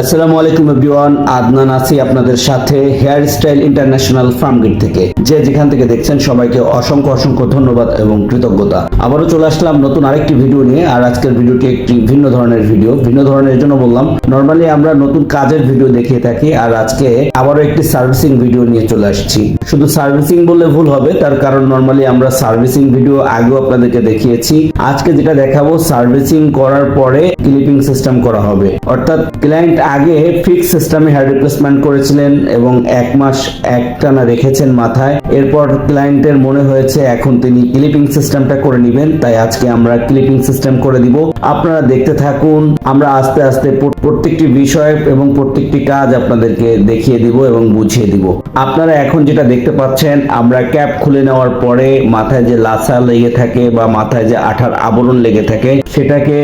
আসসালামু আলাইকুম এভরিওয়ান, আদনান আছি আপনাদের সাথে hair style international Farmgate থেকে। যে যেখান থেকে দেখছেন সবাইকে অসংখ্য অসংখ্য ধন্যবাদ এবং কৃতজ্ঞতা। আবারও চলে আসলাম নতুন আরেকটি ভিডিও নিয়ে, আর আজকের ভিডিওটি একটি ভিন্ন ধরনের ভিডিও। ভিন্ন ধরনের জন্য বললাম, নর্মালি আমরা নতুন কাজের ভিডিও দেখিয়ে থাকি, আর আজকে আবারও একটি সার্ভিসিং ভিডিও নিয়ে চলে আসছি। শুধু সার্ভিসিং বললে ভুল হবে, তার কারণ নর্মালি আমরা সার্ভিসিং ভিডিও আগেও আপনাদেরকে দেখিয়েছি। আজকে যেটা দেখাবো, সার্ভিসিং করার পরে ক্লিপিং সিস্টেম করা হবে। অর্থাৎ ক্লায়েন্ট আগে ফিক্স সিস্টেমে হেয়ার রিপ্লেসমেন্ট করেছিলেন এবং এক মাস একটানা রেখেছেন মাথায়। এরপর ক্লায়েন্টের মনে হয়েছে, এখন তিনি ক্লিপিং সিস্টেমটা করে নেবেন, তাই আজকে আমরা ক্লিপিং সিস্টেম করে দিব। আপনারা দেখতে থাকুন। আমরা আস্তে আস্তে প্রত্যেকটি বিষয় এবং প্রত্যেকটি কাজ আপনাদেরকে দেখিয়ে দিব এবং বুঝিয়ে দিব। আপনারা এখন যেটা দেখতে পাচ্ছেন, আমরা ক্যাপ খুলে নেওয়ার পরে মাথায় যে লাসা লেগে থাকে বা মাথায় যে আঠার আবরণ লেগে থাকে, সেটাকে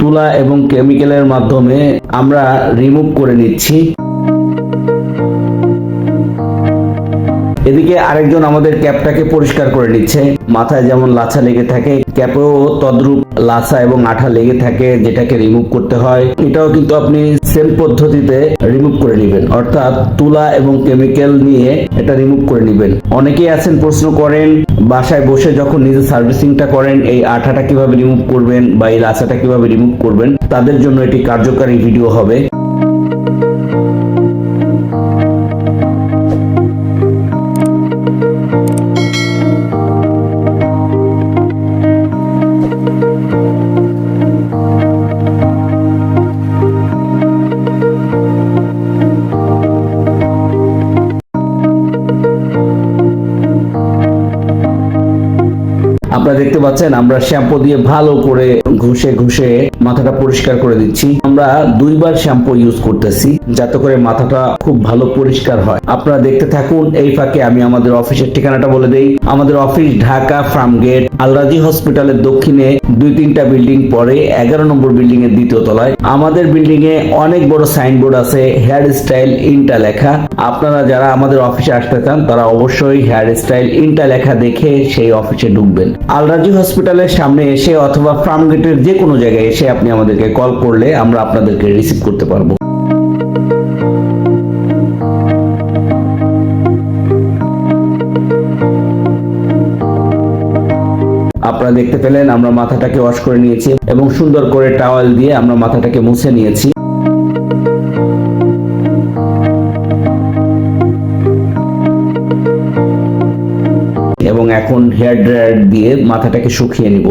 তুলা এবং কেমিক্যালের মাধ্যমে আমরা রিমুভ করে নিচ্ছি। এদিকে আরেকজন আমাদের ক্যাপটাকে পরিষ্কার করে নিচ্ছে। মাথায় যেমন লাছা লেগে থাকে ক্যাপেও তদ্রূপ লাছা এবং আঠা লেগে থাকে যেটাকে রিমুভ করতে হয়। এটাও কিন্তু আপনি সেম পদ্ধতিতে রিমুভ করে নেবেন। অর্থাৎ তুলা এবং কেমিক্যাল নিয়ে এটা রিমুভ করে নেবেন। অনেকেই আছেন, প্রশ্ন করেন, বাসায় বসে যখন নিজে সার্ভিসিংটা করেন, এই আঠাটা কীভাবে রিমুভ করবেন বা এই লাছাটা কীভাবে রিমুভ করবেন, তাদের জন্য এটি কার্যকারী ভিডিও হবে। আপনারা দেখতে পাচ্ছেন, আমরা শ্যাম্পু দিয়ে ভালো করে ঘষে ঘষে মাথাটা পরিষ্কার করে দিচ্ছি। আমরা দুইবার শ্যাম্পু ইউজ করতেছি, যাতে করে মাথাটা খুব ভালো পরিষ্কার হয়। আপনারা দেখতে থাকুন, এই ফাঁকে আমি আমাদের অফিসের ঠিকানাটা বলে দেই। আমাদের অফিস ঢাকা ফার্মগেট আলরাজি হসপিটালের দক্ষিণে দুই তিনটা বিল্ডিং পরে এগারো নম্বর বিল্ডিং এর দ্বিতীয় তলায়। আমাদের বিল্ডিং এ অনেক বড় সাইনবোর্ড আছে হেয়ার স্টাইল ইনটা লেখা। আপনারা যারা আমাদের অফিসে আসতে চান, তারা অবশ্যই হেয়ার স্টাইল ইনটা লেখা দেখে সেই অফিসে ঢুকবেন। আলরাজি হসপিটালের সামনে এসে অথবা ফার্ম গেটের যে কোনো জায়গায় এসে আপনি আমাদেরকে কল করলে আমরা আপনাদেরকে রিসিভ করতে পারব। আপনারা দেখতে পেলেন আমরা মাথাটাকে ওয়াশ করে নিয়েছি এবং সুন্দর করে টাওয়াল দিয়ে আমরা মাথাটাকে মুছে নিয়েছি। এখন হেয়ার ড্রায়ার দিয়ে মাথাটাকে শুকিয়ে নিব।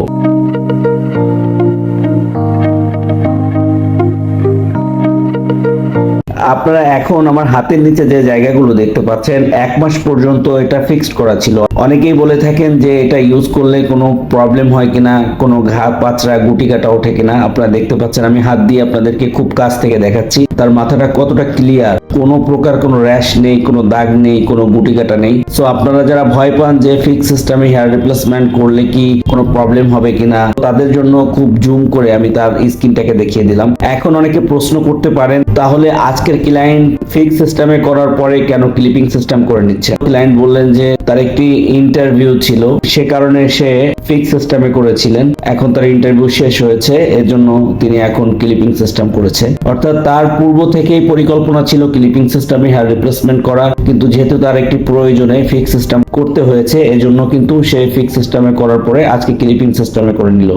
আপনারা এখন আমার হাতের নিচে যে জায়গাগুলো দেখতে পাচ্ছেন, এক মাস পর্যন্ত এটা ফিক্সড করা ছিল। অনেকেই বলে থাকেন যে এটা ইউজ করলে কোনো প্রবলেম হয় কিনা, কোনো ঘা পাচড়া গুটি কাটা ওঠে কিনা। আপনারা দেখতে পাচ্ছেন, আমি হাত দিয়ে আপনাদেরকে খুব কাছ থেকে দেখাচ্ছি। তার মাথাটা কতটা ক্লিয়ার কোনো প্রকার কোনো র্যাশ নেই, কোনো দাগ নেই, কোনো গুটি কাটা নেই। সো আপনারা যারা ভয় পান যে ফিক্স সিস্টেমে হেয়ার রিপ্লেসমেন্ট করলে কি কোনো প্রবলেম হবে কিনা, তাদের জন্য খুব জুম করে আমি তার স্কিনটাকে দেখিয়ে দিলাম। এখন অনেকে প্রশ্ন করতে পারেন, তাহলে আজকের ক্লায়েন্ট ফিক্স সিস্টেমে করার পরে কেন ক্লিপিং সিস্টেম করে নিচ্ছে? ক্লায়েন্ট বললেন যে, তার একটি ইন্টারভিউ ছিল, সে কারণে সে ফিক্স সিস্টেমে করেছিলেন। এখন তার ইন্টারভিউ শেষ হয়েছে এর জন্য তিনি এখন ক্লিপিং সিস্টেম করেছে। অর্থাৎ তার পূর্ব থেকেই পরিকল্পনা ছিল ক্লিপিং সিস্টেমে হেয়ার রিপ্লেসমেন্ট করা, কিন্তু যেহেতু তার একটি প্রয়োজনে ফিক্স সিস্টেম করতে হয়েছে, এজন্য কিন্তু সে ফিক্স সিস্টেমে করার পরে আজকে ক্লিপিং সিস্টেমে করে নিল।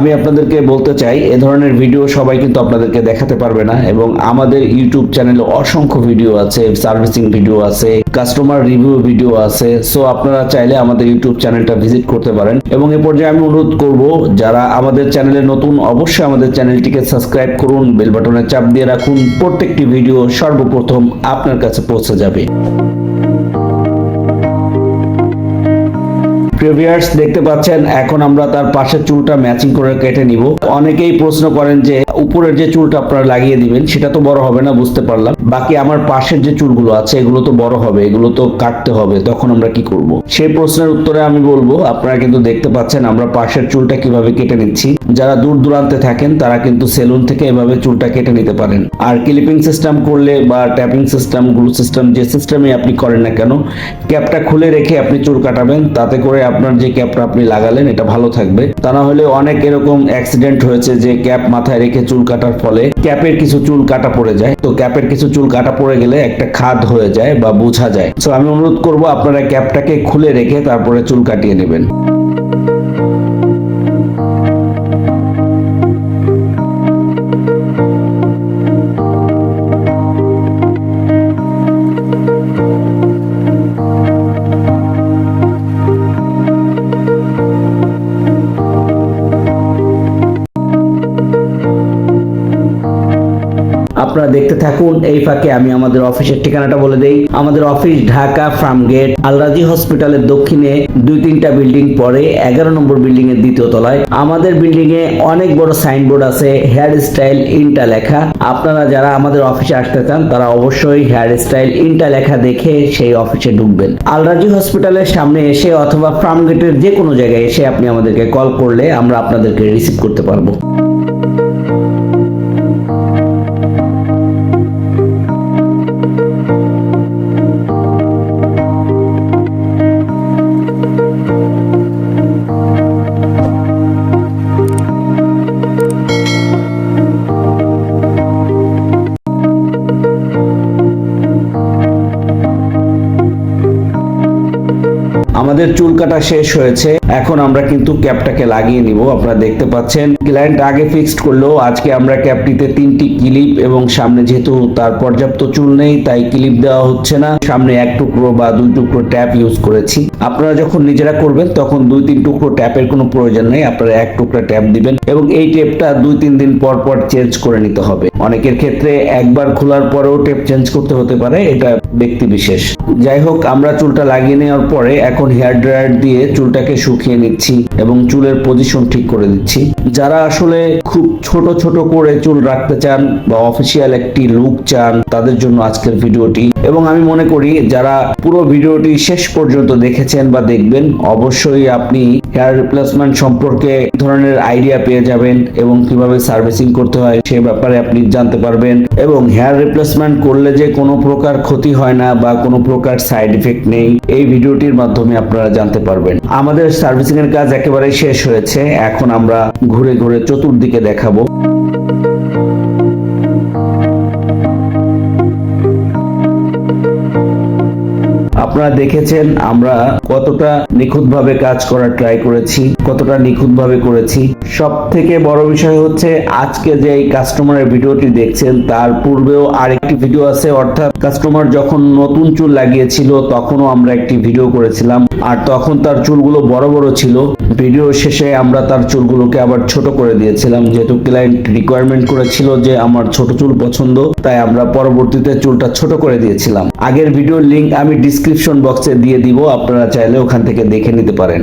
আমি আপনাদেরকে বলতে চাই, এ ধরনের ভিডিও সবাই কিন্তু আপনাদেরকে দেখাতে পারবে না এবং আমাদের ইউটিউব চ্যানেলে অসংখ্য ভিডিও আছে, সার্ভিসিং ভিডিও আছে, কাস্টমার রিভিউ ভিডিও আছে, সো আপনারা চাইলে আমাদের ইউটিউব চ্যানেলটা ভিজিট করতে পারেন। এবং এ পর্যায়ে আমি অনুরোধ করব, যারা আমাদের চ্যানেলে নতুন, অবশ্যই আমাদের চ্যানেলটিকে সাবস্ক্রাইব করুন, বেল বাটনে চাপ দিয়ে রাখুন, প্রত্যেকটি ভিডিও সর্বপ্রথম আপনার কাছে পৌঁছে যাবে। প্রিভিয়ার্স দেখতে পাচ্ছেন, এখন আমরা তার পাশের চুলটা ম্যাচিং করে কেটে নিব। অনেকেই প্রশ্ন করেন যে, উপরের যে চুলটা আপনারা লাগিয়ে দিবেন, সেটা তো বড় হবে না, বুঝতে পারলাম। বাকি আমার পাশের যে চুলগুলো আছে, এগুলো তো বড় হবে, এগুলো তো কাটতে হবে, তখন আমরা কি করব? সেই প্রশ্নের উত্তরে আমি বলব, আপনারা কিন্তু দেখতে পাচ্ছেন, আমরা পাশের চুলটা কীভাবে কেটে নিচ্ছি। যারা দূর দূরান্তে থাকেন, তারা কিন্তু সেলুন থেকে এভাবে চুলটা কেটে নিতে পারেন। আর ক্লিপিং সিস্টেম করলে বা ট্যাপিং সিস্টেম, গ্লু সিস্টেম, যে সিস্টেমে আপনি করেন না কেন, ক্যাপটা খুলে রেখে আপনি চুল কাটাবেন। তাতে করে আপনার যে ক্যাপটা আপনি লাগালেন, এটা ভালো থাকবে। তা না হলে অনেক এরকম অ্যাক্সিডেন্ট হয়েছে যে ক্যাপ মাথায় রেখে চুল কাটার ফলে ক্যাপের কিছু চুল কাটা পড়ে যায়। তো ক্যাপের কিছু চুল কাটা পড়ে গেলে একটা খাদ হয়ে যায় বা বোঝা যায়। তো আমি অনুরোধ করব, আপনারা ক্যাপটাকে খুলে রেখে তারপরে চুল কাটিয়ে নেবেন। থাকুন, এই ফাঁকে আমি আমাদের অফিসের ঠিকানাটা বলে দেই। আমাদের অফিস ঢাকা ফার্মগেট আলরাজি হসপিটালের দক্ষিণে দুই তিনটা বিল্ডিং পরে এগারো নম্বর বিল্ডিং এর দ্বিতীয় তলায়। আমাদের বিল্ডিং এ অনেক বড় সাইনবোর্ড আছে, হেয়ার স্টাইল ইনটা লেখা। আপনারা যারা আমাদের অফিসে আসতে চান, তারা অবশ্যই হেয়ার স্টাইল ইনটা লেখা দেখে সেই অফিসে ঢুকবেন। আলরাজি হসপিটালের সামনে এসে অথবা ফার্মগেটের যে কোনো জায়গায় এসে আপনি আমাদেরকে কল করলে আমরা আপনাদেরকে রিসিভ করতে পারব। আমাদের চুল কাটা শেষ হয়েছে। এখন আমরা কিন্তু ক্যাপটাকে লাগিয়ে নিব। আপনারা দেখতে পাচ্ছেন ক্লায়েন্ট আগে ফিক্সড করলেও আজকে আমরা ক্যাপটিতে তিনটি ক্লিপ এবং সামনে যেহেতু তার পর্যাপ্ত চুল নেই, তাই ক্লিপ দেওয়া হচ্ছে না। সামনে এক টুকরো বা দুই টুকরো ট্যাপ ইউজ করেছি। আপনারা যখন নিজেরা করবেন, তখন দুই তিন টুকরো ট্যাপের কোনো প্রয়োজন নেই। আপনারা এক টুকরা ট্যাপ দিবেন এবং এই টেপটা দুই তিন দিন পর পর চেঞ্জ করে নিতে হবে। অনেকের ক্ষেত্রে একবার খোলার পরেও টেপ চেঞ্জ করতে হতে পারে। এটা ব্যক্তি বিশেষ। যাই হোক আমরা চুলটা লাগিয়ে নেওয়ার পরে এখন হেয়ার ড্রায়ার দিয়ে চুলটাকে শুকিয়ে নিচ্ছি এবং চুলের পজিশন ঠিক করে দিচ্ছি। যারা আসলে খুব ছোট ছোট করে চুল রাখতে চান বা অফিসিয়াল একটি লুক চান, তাদের জন্য আজকের ভিডিওটি। এবং আমি মনে করি, যারা পুরো ভিডিওটি শেষ পর্যন্ত দেখেছেন বা দেখবেন, অবশ্যই আপনি হেয়ার রিপ্লেসমেন্ট সম্পর্কে ধরনের আইডিয়া পেয়ে যাবেন এবং কীভাবে সার্ভিসিং করতে হয় সে ব্যাপারে আপনি জানতে পারবেন। এবং হেয়ার রিপ্লেসমেন্ট করলে যে কোনো প্রকার ক্ষতি হয় না বা কোনো প্রকার সাইড ইফেক্ট নেই, এই ভিডিওটির মাধ্যমে আপনারা জানতে পারবেন। আমাদের সার্ভিসিং এর কাজ একেবারে শেষ হয়েছে। এখন আমরা ঘুরে ঘুরে চতুর্দিকে দেখাবো। আপনারা দেখেছেন আমরা কতটা নিখুঁতভাবে কাজ করার ট্রাই করেছি কতটা নিখুঁতভাবে করেছি। সব থেকে বড় বিষয় হচ্ছে আজকে যে এই কাস্টমারের ভিডিওটি দেখছেন, তার পূর্বেও আরেকটি ভিডিও আছে। অর্থাৎ কাস্টমার যখন নতুন চুল লাগিয়েছিল, তখনও আমরা একটি ভিডিও করেছিলাম। আর তখন তার চুলগুলো বড় বড় ছিল। ভিডিও শেষে আমরা তার চুলগুলোকে আবার ছোট করে দিয়েছিলাম। যেহেতু ক্লায়েন্ট রিকোয়ারমেন্ট করেছিল যে আমার ছোট চুল পছন্দ, তাই আমরা পরবর্তীতে চুলটা ছোট করে দিয়েছিলাম। আগের ভিডিওর লিংক আমি ডিসক্রিপশন বক্সে দিয়ে দিব। আপনারা চাইলে ওখান থেকে দেখে নিতে পারেন।